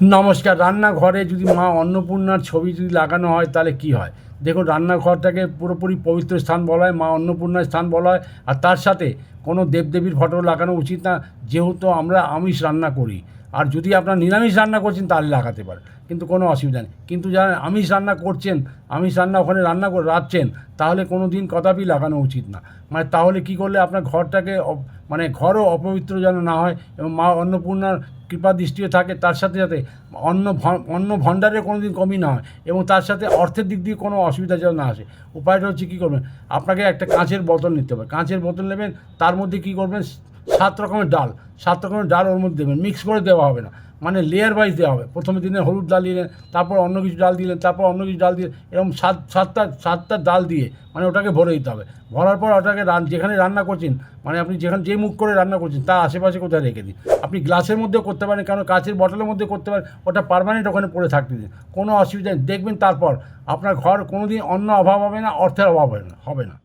নমস্কার, রান্নাঘরে যদি মা অন্নপূর্ণার ছবি যদি লাগানো হয়, তাহলে কি হয়? দেখুন, রান্নাঘরটাকে পুরোপুরি পবিত্র স্থান বলা হয়, মা অন্নপূর্ণার স্থান বলা হয়, আর তার সাথে কোনো দেবদেবীর ফটো লাগানো উচিত না। যেহেতু আমরা আমিষ রান্না করি, আর যদি আপনার নিরামিষ রান্না করছেন, তাহলে লাগাতে পারেন। কিন্তু কোনো অসুবিধা নেই। কিন্তু যারা আমিষ রান্না করছেন, আমিষ রান্না ওখানে রান্না করে রাখছেন, তাহলে কোনো দিন কদাপি লাগানো উচিত না। মানে তাহলে কি করলে আপনার ঘরটাকে মানে ঘরও অপবিত্র যেন না হয় এবং মা অন্নপূর্ণার কৃপা দৃষ্টিও থাকে, তার সাথে সাথে অন্ন ভ- অন্ন ভণ্ডারের কোনো দিন কমই না হয় এবং তার সাথে অর্থের দিক দিয়ে কোনো অসুবিধা যেন না আসে। উপায়টা হচ্ছে কী করবেন? আপনাকে একটা কাঁচের বোতল নিতে হবে। কাঁচের বোতল নেবেন, তার মধ্যে কী করবেন? সাত রকমের ডাল, সাত রকমের ডাল ওর মধ্যে দেবেন। মিক্স করে দেওয়া হবে না। মানে লেয়ার ওয়াইজ দেওয়া হবে। প্রথমে দিনে হলুদ ডাল দিলেন, তারপর অন্য কিছু ডাল দিলেন, তারপর অন্য কিছু ডাল দিলেন এরকম সাত, সাতটা সাতটা ডাল দিয়ে মানে ওটাকে ভরে দিতে হবে। ভরার পর ওটাকে রান- যেখানে রান্না করছেন মানে আপনি যেখানে, যে মুখ করে রান্না করছেন, তার আশেপাশে কোথায় রেখে দিন। আপনি গ্লাসের মধ্যেও করতে পারেন কারণ কাচের বটলের মধ্যে করতে পারেন, ওটা পারমানেন্ট ওখানে পড়ে থাকতে দিন। কোনো অসুবিধা দেখবেন তারপর আপনার ঘর কোনো দিন অন্ন অভাব হবে না, অর্থের অভাব হবে না হবে না।